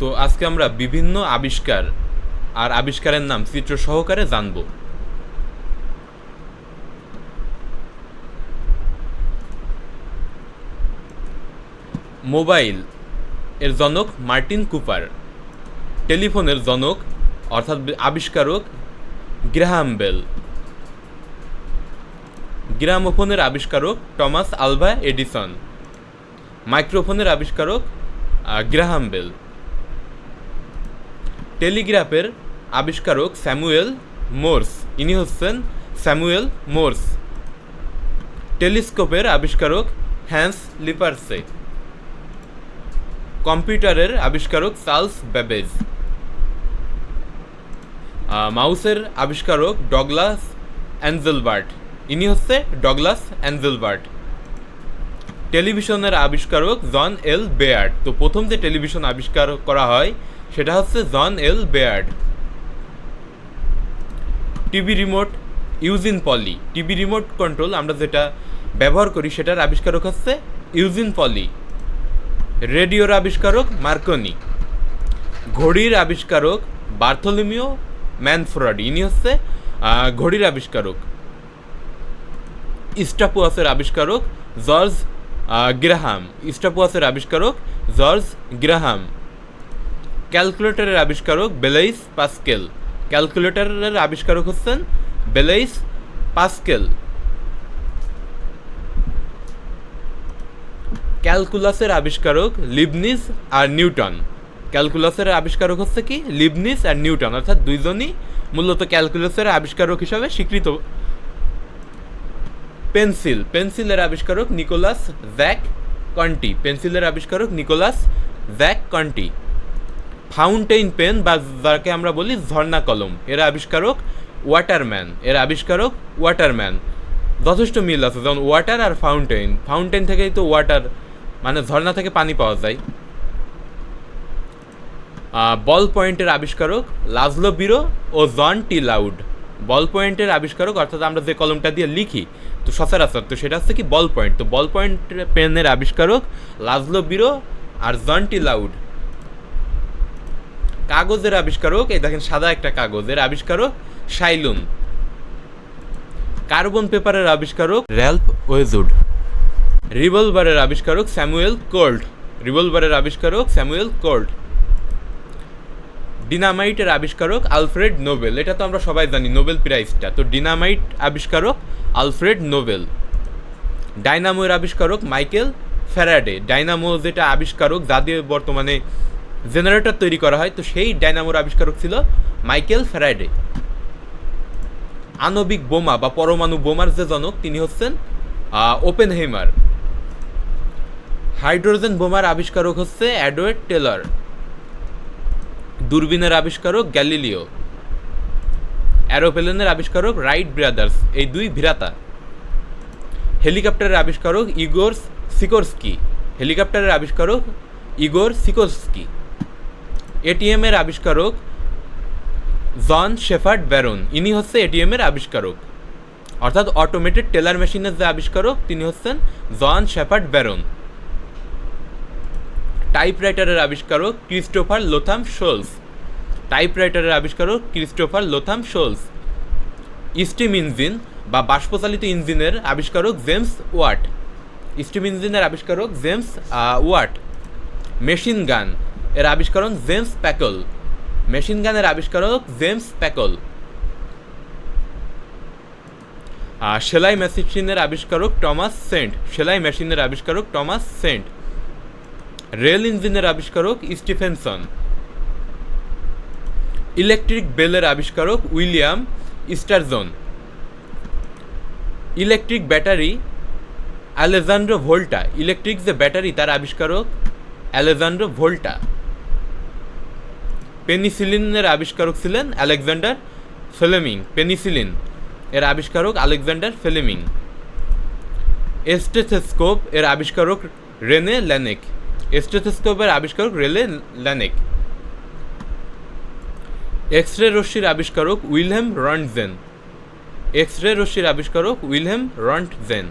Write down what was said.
তো আজকে আমরা বিভিন্ন আবিষ্কার আর আবিষ্কারের নাম চিত্র সহকারে জানব। মোবাইল এর জনক মার্টিন কুপার, টেলিফোনের জনক অর্থাৎ আবিষ্কারক গ্রাহাম বেল, গ্রামোফোনের আবিষ্কারক টমাস আলভা এডিসন, মাইক্রোফোনের আবিষ্কারক গ্রাহাম বেল। টেলিগ্রাফের আবিষ্কারক স্যামুয়েল মোর্স। ইনি হচ্ছেন স্যামুয়েল মোর্স। টেলিস্কোপের আবিষ্কারক হ্যান্স লিপারসে। কম্পিউটারের আবিষ্কারক চার্লস ব্যাবেজ মাউসের আবিষ্কারক ডগলাস অ্যাঞ্জেলবার্ট। ইনি হচ্ছে ডগলাস অ্যাঞ্জেলবার্ট। টেলিভিশনের আবিষ্কারক জন এল বেয়ার্ড। তো প্রথম যে টেলিভিশন আবিষ্কার করা হয় সেটা হচ্ছে John L Baird TV remote Eugene Polley TV remote control আমরা যেটা ব্যবহার করি সেটার আবিষ্কারক হচ্ছে ইউজিন পলি রেডিওর আবিষ্কারক মার্কনি ঘড়ির আবিষ্কারক বার্থোলিমিও ম্যানফ্রড ইনি হচ্ছে ঘড়ির আবিষ্কারক। ইস্টাপুয়াসের আবিষ্কারক জর্জ গ্রাহাম ইস্টাপুয়াসের আবিষ্কারক জর্জ গ্রাহাম ক্যালকুলেটরের আবিষ্কারক বেলাইস পাস্কেল। ক্যালকুলেটরের আবিষ্কারক হচ্ছেন বেলাইস পাস্কেল। ক্যালকুলাসের আবিষ্কারক লিবনিস আর নিউটন। ক্যালকুলাসের আবিষ্কারক হচ্ছে কি? লিবনিস আর নিউটন, অর্থাৎ দুইজনই মূলত ক্যালকুলাসের আবিষ্কারক হিসাবে স্বীকৃত। পেন্সিল, পেন্সিলের আবিষ্কারক নিকোলাস জ্যাক কন্টি। পেন্সিলের আবিষ্কারক Nicolas Jacques Conte. Fountain pen বা যাকে আমরা বলি ঝর্ণা কলম। এর আবিষ্কারক ওয়াটারম্যান। এর আবিষ্কারক ওয়াটারম্যান। যথেষ্ট মিল আছে, যেমন ওয়াটার আর ফাউন্টেন ফাউন্টেন থেকেই তো ওয়াটার মানে ঝর্ণা থেকে পানি পাওয়া যায়। বল পয়েন্টের আবিষ্কারক লাজলো বিরো ও জন টি লাউড। বল পয়েন্টের আবিষ্কারক, অর্থাৎ আমরা যে কলমটা দিয়ে লিখি, তো সচরাচর তো সেটা হচ্ছে কি বল পয়েন্ট। তো বল পয়েন্ট পেনের আবিষ্কারক লাজলো বিরো আর জন টি লাউড। কাগজের আবিষ্কারক, এই দেখেন সাদা একটা কাগজের আবিষ্কারক শাইলুন কার্বন পেপারের আবিষ্কারক র্যাল্প ওয়েজুড। রিভলভারের আবিষ্কারক, স্যামুয়েল কোল্ড রিভলভারের আবিষ্কারক, স্যামুয়েল কোল্ড ডিনামাইটের আবিষ্কারক, আলফ্রেড নোবেল। এটা তো আমরা সবাই জানি, নোবেল প্রাইজটা। তো ডিনামাইট আবিষ্কারক, আলফ্রেড নোবেল। ডাইনামোর আবিষ্কারক, মাইকেল ফ্যারাডে। ডাইনামো যেটা আবিষ্কারক, যা দিয়ে বর্তমানে জেনারেটর তৈরি করা হয়, তো সেই ডাইনামোর আবিষ্কারক ছিল মাইকেল ফ্যারাডে। আণবিক বোমা বা পরমাণু বোমার যে জনক, তিনি হচ্ছেন ওপেন হেমার হাইড্রোজেন বোমার আবিষ্কারক হচ্ছে অ্যাডওয়ার্ড টেলর। দূরবীনের আবিষ্কারক গ্যালিলিও। অ্যারোপ্লেনের আবিষ্কারক রাইট ব্রাদার্স, এই দুই ভ্রাতা। হেলিকপ্টারের আবিষ্কারক ইগোর সিকোরস্কি। হেলিকপ্টারের আবিষ্কারক ইগোর সিকোরস্কি। এটিএম এর আবিষ্কারক জন শেফার্ড ব্যারন। ইনি হচ্ছে এটিএম এর আবিষ্কারক। অর্থাৎ অটোমেটেড টেলার মেশিনের যে আবিষ্কারক, তিনি হচ্ছেন জন শেফার্ড ব্যারন। টাইপরাইটারের আবিষ্কারক ক্রিস্টোফার লোথাম শোলস। টাইপরাইটারের আবিষ্কারক Christopher Latham Sholes. Steam engine বা বাষ্পচালিত ইঞ্জিনের আবিষ্কারক জেমস ওয়াট। স্টিম ইঞ্জিনের আবিষ্কারক জেমস ওয়াট। Machine gun. এর আবিষ্কারক জেমস প্যাকল। মেশিন গানের আবিষ্কারক জেমস প্যাকল। আর সেলাই মেশিনের আবিষ্কারক টমাস সেন্ট। সেলাই মেশিনের আবিষ্কারক টমাস সেন্ট। রেল ইঞ্জিনের আবিষ্কারক স্টিফেনসন। ইলেকট্রিক বেলের আবিষ্কারক William Sturgeon electric battery Alessandro Volta. Electric যে ব্যাটারি, তার আবিষ্কারক অ্যালেজান্ড্রো ভোল্টা। পেনিসিলিনের আবিষ্কারক ছিলেন আলেকজান্ডার ফেলেমিং। পেনিসিলিন এর আবিষ্কারক আলেকজান্ডার ফেলেমিং। এস্টেথেস্কোপ এর আবিষ্কারক রেনে ল্যানেক। স্টেথোস্কোপের আবিষ্কারক রেলে ল্যানেক। এক্স রে রশ্মির আবিষ্কারক উইলহেম রন্টজেন। এক্স রে রশ্মির আবিষ্কারক উইলহেম রন্টজেন।